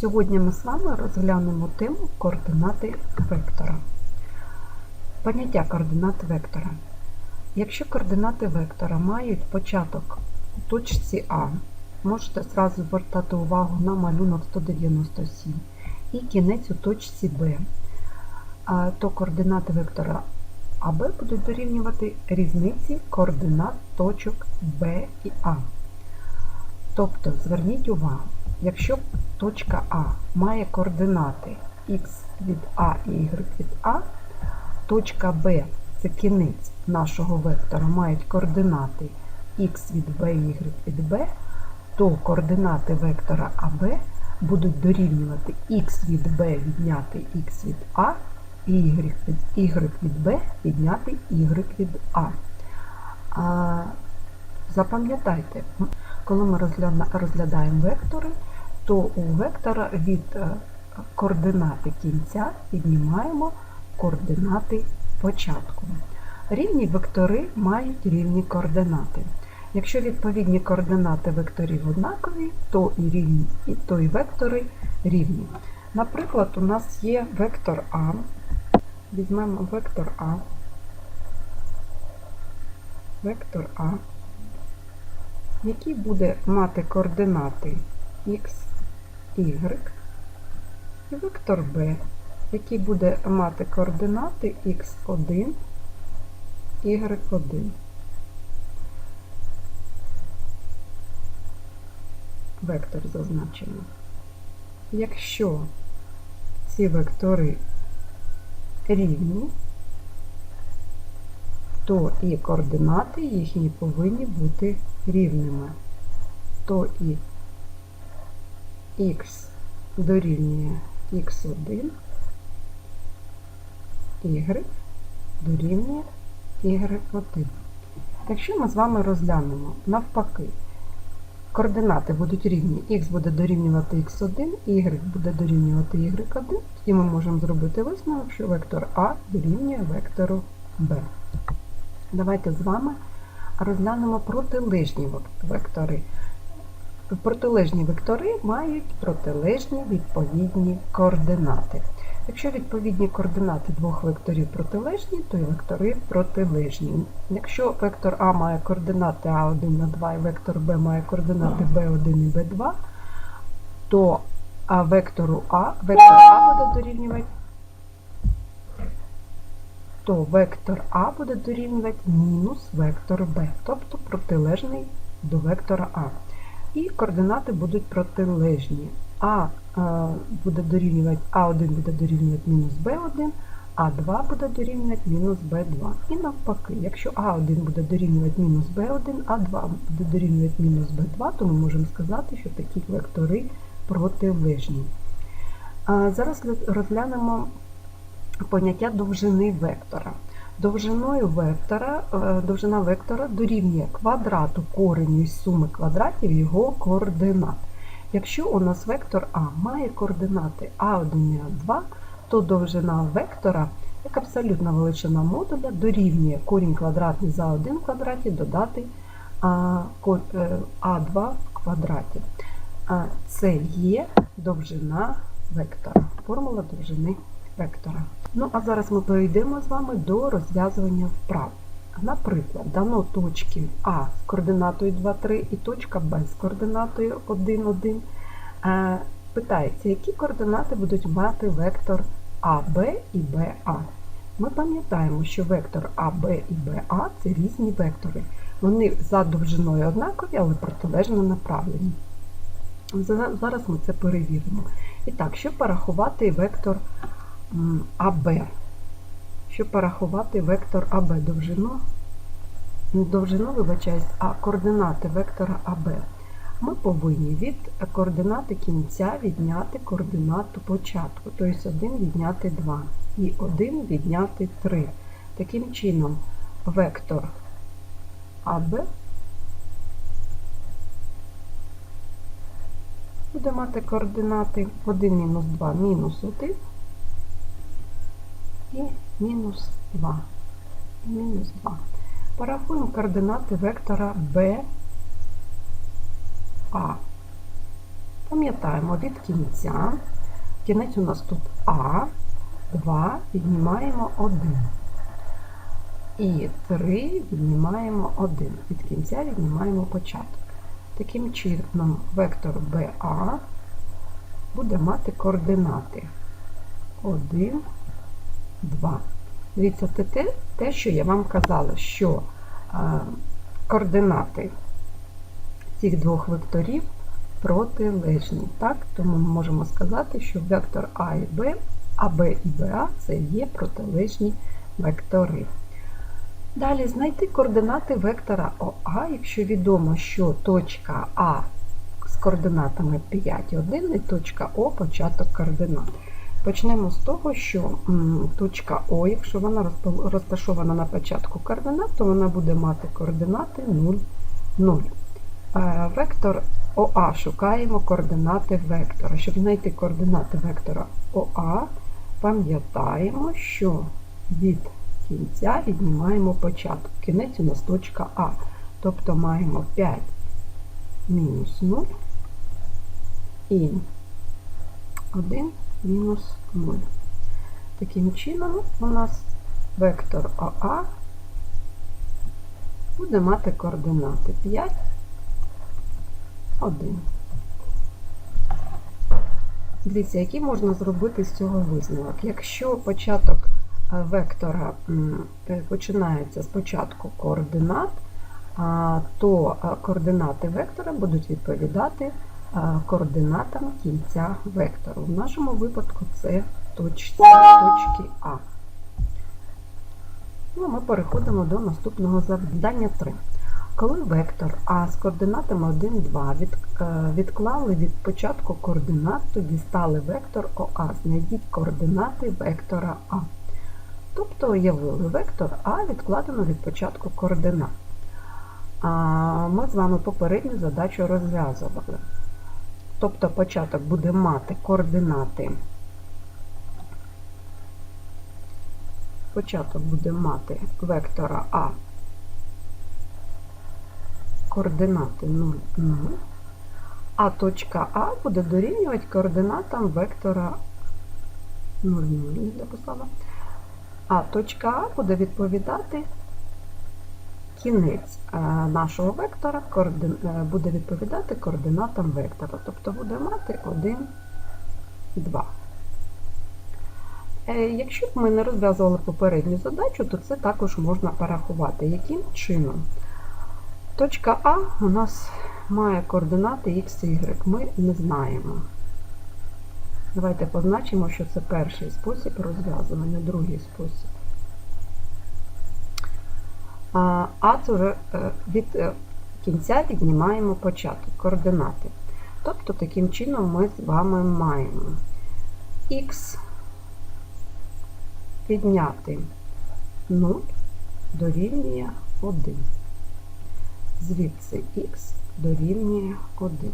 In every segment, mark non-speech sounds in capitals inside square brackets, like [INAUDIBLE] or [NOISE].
Сьогодні ми з вами розглянемо тему координати вектора. Поняття координат вектора. Якщо координати вектора мають початок у точці А, можете зразу звертати увагу на малюнок 197 і кінець у точці Б, то координати вектора АБ будуть дорівнювати різниці координат точок Б і А. Тобто, зверніть увагу, якщо точка А має координати х від А і y від А, точка Б це кінець нашого вектора, мають координати х від b і y від b, то координати вектора АБ будуть дорівнювати х від b відняти х від А і y від, y від b відняти y від А. А Запам'ятайте, коли ми розгля- розглядаємо вектори, то у вектора від е, координати кінця віднімаємо координати початку. Рівні вектори мають рівні координати. Якщо відповідні координати векторів однакові, то і рівні, і то і вектори рівні. Наприклад, у нас є вектор А. Візьмемо вектор А. Вектор А, який буде мати координати X, Y, і вектор B, який буде мати координати x1, y1. Вектор зазначено. Якщо ці вектори рівні, то і координати їхні повинні бути рівними. То і х дорівнює х1, y дорівнює y1. Якщо ми з вами розглянемо навпаки, координати будуть рівні, х буде дорівнювати x1, y буде дорівнювати y1, тоді ми можемо зробити висновок, що вектор А дорівнює вектору b. Давайте з вами розглянемо протилежні век- Протилежні вектори мають протилежні відповідні координати. Якщо відповідні координати двох векторів протилежні, то і вектори протилежні. Якщо вектор А має координати А1 на 2 і вектор Б має координати B1 і B2, то а вектору А, вектор А буде дорівнювати то вектор А буде дорівнювати мінус вектор Б, тобто протилежний до вектора А. І координати будуть протилежні. А е, буде дорівнювати А1 буде дорівнювати мінус Б1, А2 буде дорівнювати мінус Б2. І навпаки, якщо А1 буде дорівнювати мінус Б1, А2 буде дорівнювати мінус Б2, то ми можемо сказати, що такі вектори протилежні. Зараз розглянемо поняття довжини вектора. Довжиною вектора, е, довжина вектора дорівнює квадрату кореню із суми квадратів його координат. Якщо у нас вектор А має координати А1 і А2, то довжина вектора, як абсолютна величина модуля, дорівнює корінь квадратний за 1 в квадраті додати А- ко- е, А2 в квадраті. Це є довжина вектора, формула довжини вектора. Ну, а зараз ми перейдемо з вами до розв'язування вправ. Наприклад, дано точки А з координатою 2, 3 і точка Б з координатою 1, 1. Е, Питається, які координати будуть мати вектор АБ і БА. Ми пам'ятаємо, що вектор АБ і БА це різні вектори. Вони за довжиною однакові, але протилежно направлені. Зараз ми це перевіримо. І так, щоб порахувати вектор АБ. Щоб порахувати вектор АБ довжину, довжину, вибачаюсь, а координати вектора АБ. Ми повинні від координати кінця відняти координату початку, тобто 1 відняти 2 і 1 відняти 3. Таким чином, вектор АБ буде мати координати 1 мінус 2 мінус 1 і мінус 2. І мінус 2. Порахуємо координати вектора B, А. Пам'ятаємо від кінця. Кінець у нас тут А, 2, віднімаємо 1. І 3 віднімаємо 1. Від кінця віднімаємо початок. Таким чином, вектор BA буде мати координати 1, 2. Дивіться, це те, те, що я вам казала, що е, координати цих двох векторів протилежні. Так? Тому ми можемо сказати, що вектор А і Б, АБ і БА це є протилежні вектори. Далі знайти координати вектора ОА, якщо відомо, що точка А з координатами 5, 1 і точка О початок координат. Почнемо з того, що точка О, якщо вона розташована на початку координат, то вона буде мати координати 0, 0. Е, Вектор ОА шукаємо координати вектора. Щоб знайти координати вектора ОА, пам'ятаємо, що від кінця віднімаємо початок. Кінець у нас точка А. Тобто маємо 5 мінус 0 і 1 мінус 0. Таким чином у нас вектор ОА буде мати координати 5, 1. Дивіться, який можна зробити з цього висновок. Якщо початок е, вектора е, починається з початку координат, то е, координати вектора будуть відповідати координатам кінця вектору. В нашому випадку це точці, точки А. Ну, ми переходимо до наступного завдання 3. Коли вектор А з координатами 1, 2 від, е, відклали від початку координат, то дістали вектор ОА. Знайдіть координати вектора А. Тобто уявили вектор А відкладено від початку координат. Ми з вами попередню задачу розв'язували. Тобто початок буде мати координати. Початок буде мати вектора А координати 0, 0, а точка А буде дорівнювати координатам вектора 0, 0, не дописала. А точка А буде відповідати кінець е, нашого вектора е, буде відповідати координатам вектора. Тобто буде мати 1, 2. Е, Якщо б ми не розв'язували попередню задачу, то це також можна порахувати. Яким чином? Точка А у нас має координати x, y. Ми не знаємо. Давайте позначимо, що це перший спосіб розв'язування, другий спосіб. А це від е, кінця віднімаємо початок, координати. Тобто, таким чином ми з вами маємо х відняти 0 дорівнює 1 звідси х дорівнює 1.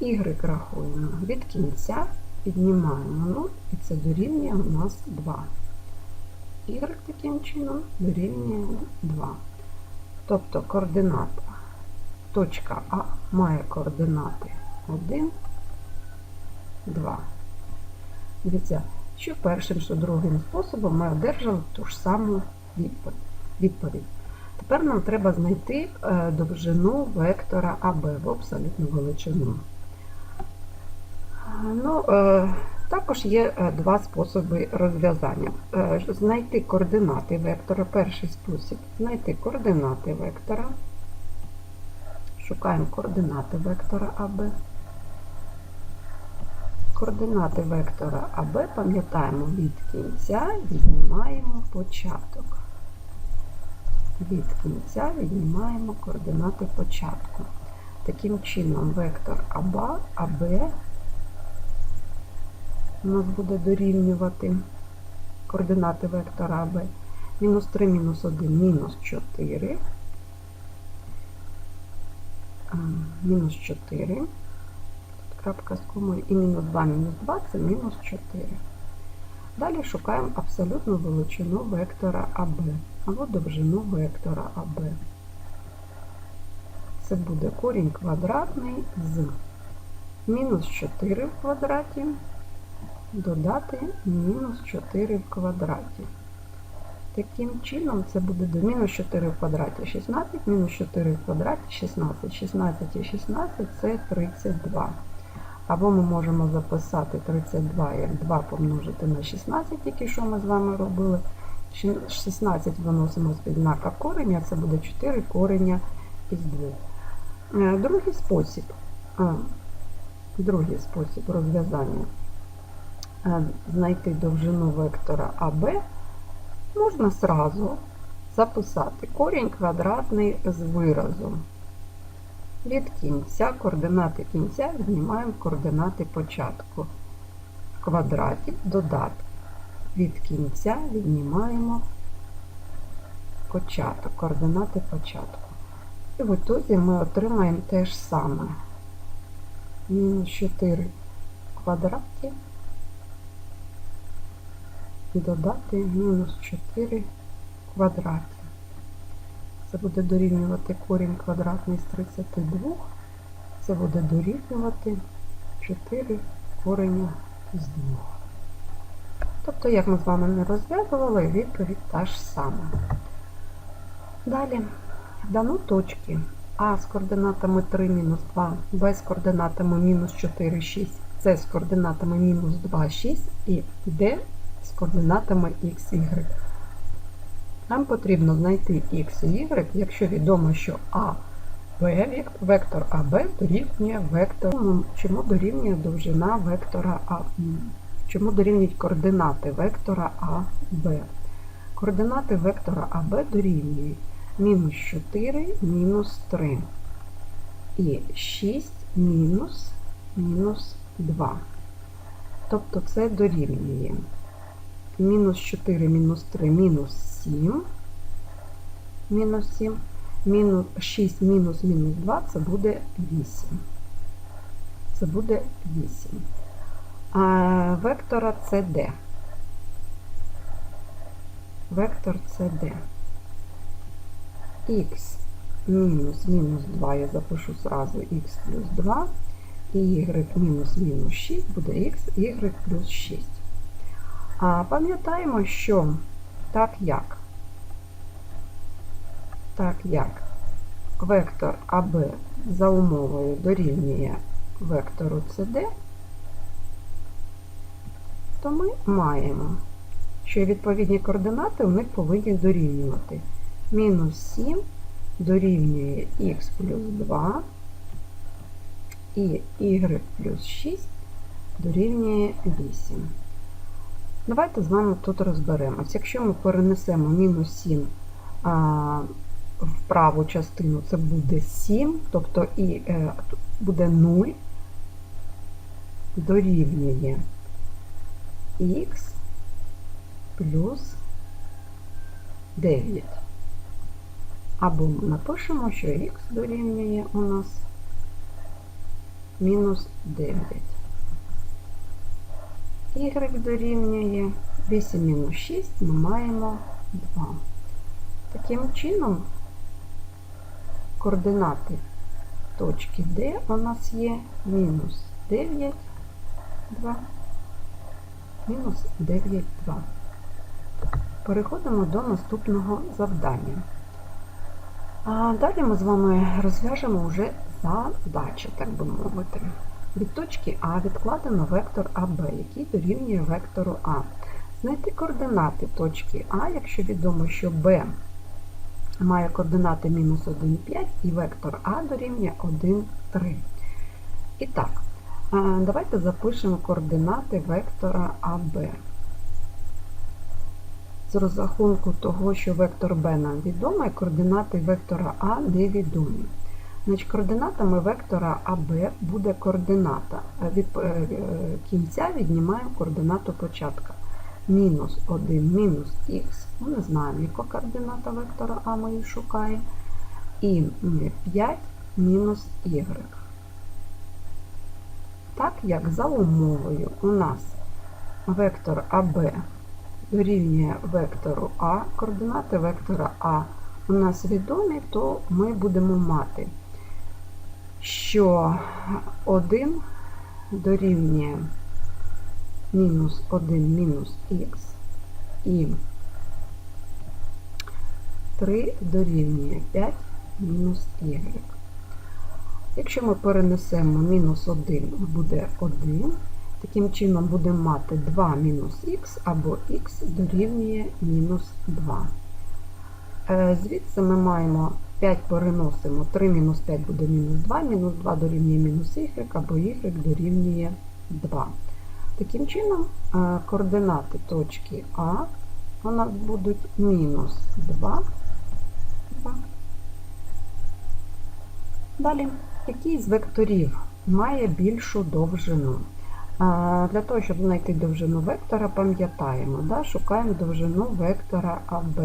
Y рахуємо від кінця, піднімаємо 0, і це дорівнює у нас 2. Y таким чином дорівнює 2. Тобто координата точка А має координати 1, 2. Дивіться, що першим, що другим способом ми одержали ту ж саму відповідь. Тепер нам треба знайти е, довжину вектора АБ в абсолютну величину. Ну, е, Також є е, два способи розв'язання. Знайти координати вектора. Перший спосіб знайти координати вектора. Шукаємо координати вектора АБ. Координати вектора АБ пам'ятаємо від кінця, віднімаємо початок від кінця віднімаємо координати початку. Таким чином, вектор АБ, АБ у нас буде дорівнювати координати вектора АБ. Мінус 3, мінус 1, мінус 4. Мінус 4. Тут крапка з комою. І мінус 2, мінус 2 це мінус 4. Далі шукаємо абсолютну величину вектора АБ або довжину вектора АБ. це буде корінь квадратний з мінус 4 в квадраті додати мінус 4 в квадраті. Таким чином це буде до мінус 4 в квадраті 16, мінус 4 в квадраті 16. 16 і 16 це 32. Або ми можемо записати 32 як 2 помножити на 16, тільки що ми з вами робили. 16 виносимо з-під знака кореня, це буде 4 кореня із 2. Е, Другий спосіб, другий спосіб розв'язання е, знайти довжину вектора АБ можна зразу записати корінь квадратний з виразом. Від кінця координати кінця віднімаємо координати початку. В квадраті додати. Від кінця віднімаємо початок, координати початку. І в ітозі ми отримаємо те ж саме. Мінус 4 в квадраті додати мінус 4 в квадраті. Це буде дорівнювати корінь квадратний з 32. Це буде дорівнювати 4 кореня з 2. Тобто, як ми з вами не розв'язували, відповідь та ж сама. Далі, дано точки А з координатами 3, мінус 2, Б з координатами мінус 4, 6, С з координатами мінус 2, 6 і Д з координатами Х, Y. Нам потрібно знайти Х і Y, якщо відомо, що А, вектор АБ дорівнює вектору, чому дорівнює довжина вектора А, чому дорівнюють координати вектора А, Б. Координати вектора АБ дорівнюють мінус 4, мінус 3 і 6 мінус мінус 2. Тобто це дорівнює мінус 4, мінус 3, мінус 7, мінус 7, мінус 6, мінус мінус 2, це буде 8. Це буде 8. А вектора CD. Вектор CD. Х мінус мінус 2, я запишу зразу х плюс 2, і y мінус мінус 6 буде х, y плюс 6. А пам'ятаємо, що так як, так як вектор АБ за умовою дорівнює вектору CD, то ми маємо, що відповідні координати у них повинні дорівнювати. Мінус 7 дорівнює х плюс 2 і y плюс 6 дорівнює 8. Давайте з вами тут розберемось. Якщо ми перенесемо мінус 7 а, в праву частину, це буде 7, тобто і е, буде 0, дорівнює х плюс 9. Або напишемо, що х дорівнює у нас мінус 9 y дорівнює 8 мінус 6, ми маємо 2. Таким чином, координати точки D у нас є мінус 9, 2, мінус 9, 2. Переходимо до наступного завдання. А далі ми з вами розв'яжемо вже задачі, так би мовити. Від точки А відкладено вектор АБ, який дорівнює вектору А. Знайти координати точки А, якщо відомо, що Б має координати мінус 1,5 і вектор А дорівнює 1,3. І так, давайте запишемо координати вектора АБ. З розрахунку того, що вектор Б нам відомий, координати вектора А невідомі. Значить, Координатами вектора АБ буде координата. Від е, кінця віднімаємо координату початка. Мінус 1 мінус х. Ми не знаємо, яка координата вектора А ми її шукаємо. І 5 мінус y. Так як за умовою у нас вектор АБ дорівнює вектору А, координати вектора А у нас відомі, то ми будемо мати що 1 дорівнює мінус 1 мінус х і 3 дорівнює 5 мінус y. Якщо ми перенесемо мінус 1, буде 1. Таким чином будемо мати 2 мінус х або х дорівнює мінус 2. Е, Звідси ми маємо 5 переносимо, 3 мінус 5 буде мінус 2, мінус 2 дорівнює мінус y, або y дорівнює 2. Таким чином, е, координати точки А у нас будуть мінус 2, 2. Далі, який з векторів має більшу довжину? Для того, щоб знайти довжину вектора, пам'ятаємо, да, шукаємо довжину вектора АБ.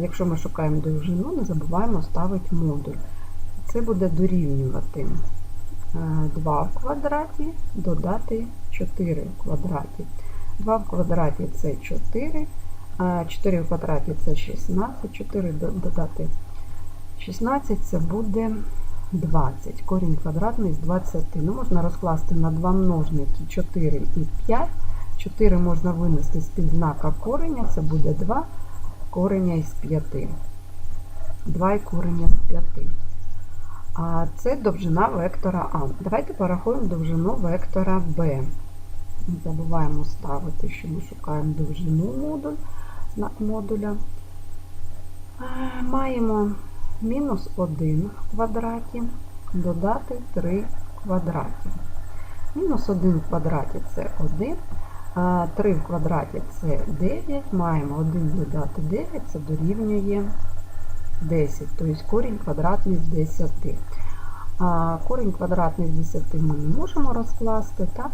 Якщо ми шукаємо довжину, не забуваємо ставити модуль. Це буде дорівнювати 2 в квадраті, додати 4 в квадраті. 2 в квадраті це 4, 4 в квадраті це 16, 4 додати 16 це буде 20. Корінь квадратний з 20. Ну, можна розкласти на два множники 4 і 5. 4 можна винести з-під знака кореня, це буде 2 кореня із 5. 2 і кореня з 5. А це довжина вектора А. Давайте порахуємо довжину вектора Б. Не забуваємо ставити, що ми шукаємо довжину модуль, модуля. Маємо мінус 1 в квадраті, додати 3 в квадраті. Мінус 1 в квадраті це 1, 3 в квадраті це 9, маємо 1 додати 9, це дорівнює 10, тобто корінь квадратний з 10. Корінь квадратний з 10 ми не можемо розкласти, так?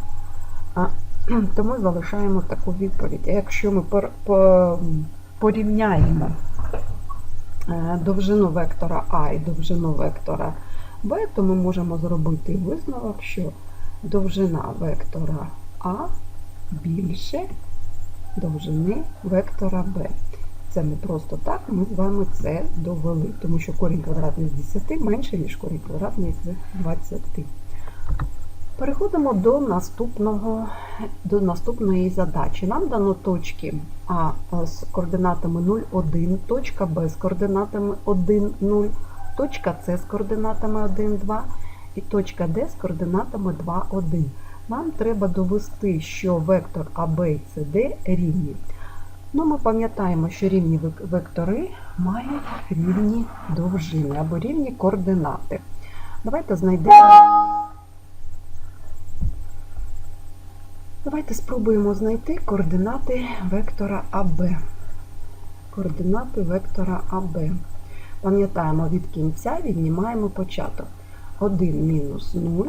[CLEARS THROAT] тому залишаємо таку відповідь. Якщо ми порівняємо Е, довжину вектора А і довжину вектора Б, то ми можемо зробити висновок, що довжина вектора А більше довжини вектора Б. Це не просто так, ми з вами це довели, тому що корінь квадратний з 10 менше, ніж корінь квадратний з 20. Переходимо до точного, до наступної задачі. Нам дано точки А з координатами 0, 1, точка Б з координатами 1, 0, точка С з координатами 1, 2 і точка Д з координатами 2, 1. Нам треба довести, що вектор АБ і СД рівні. Ну, Ми пам'ятаємо, що рівні вектори мають рівні довжини або рівні координати. Давайте знайдемо. Давайте спробуємо знайти координати вектора АБ. Координати вектора АБ. Пам'ятаємо, від кінця віднімаємо початок. 1 мінус 0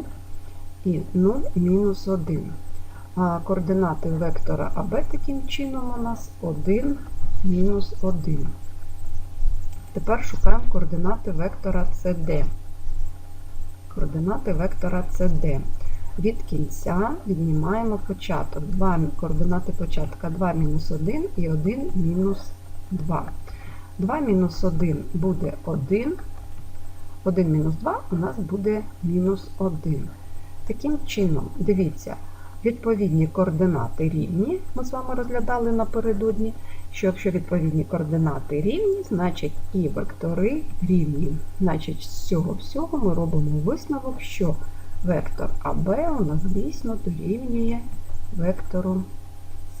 і 0 мінус 1. А координати вектора АБ таким чином у нас 1 мінус 1. Тепер шукаємо координати вектора CD. Координати вектора CD. Від кінця віднімаємо початок. 2 координати початка 2 мінус 1 і 1 мінус 2. 2 мінус 1 буде 1. 1 мінус 2 у нас буде мінус 1. Таким чином, дивіться, відповідні координати рівні, ми з вами розглядали напередодні, що якщо відповідні координати рівні, значить і вектори рівні. Значить, з цього всього ми робимо висновок, що Вектор АБ у нас дійсно дорівнює вектору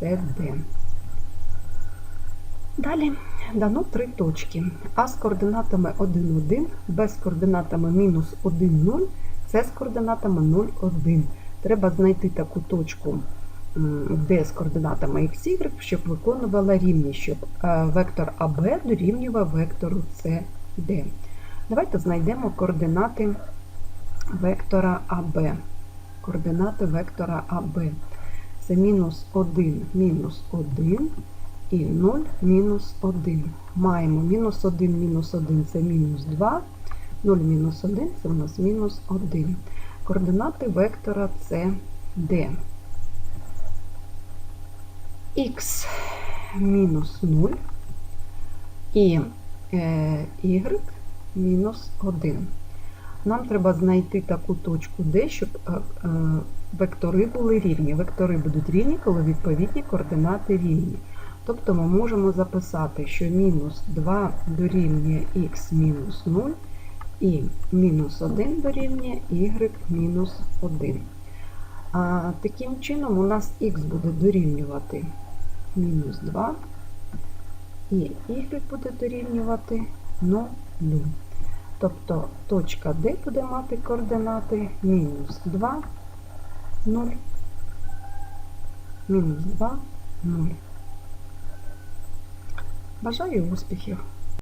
CD. Далі дано три точки. А з координатами 1, 1, Б з координатами мінус 1, 0, С з координатами 0, 1. Треба знайти таку точку Д з координатами x, y, щоб виконувала рівність, щоб е, вектор АБ дорівнював вектору CD. Давайте знайдемо координати вектора АБ. Координати вектора АБ. Це мінус 1, мінус 1 і 0, мінус 1. Маємо мінус 1, мінус 1 це мінус 2, 0 мінус 1 це у нас мінус 1. Координати вектора це D. Х мінус 0 і y мінус 1. Нам треба знайти таку точку D, щоб е, е, вектори були рівні. Вектори будуть рівні, коли відповідні координати рівні. Тобто ми можемо записати, що мінус 2 дорівнює х мінус 0 і мінус 1 дорівнює y мінус 1. А, таким чином у нас х буде дорівнювати мінус 2 і y буде дорівнювати 0. Тобто точка D буде мати координати мінус 2, 0, мінус 2, 0. Бажаю успіхів!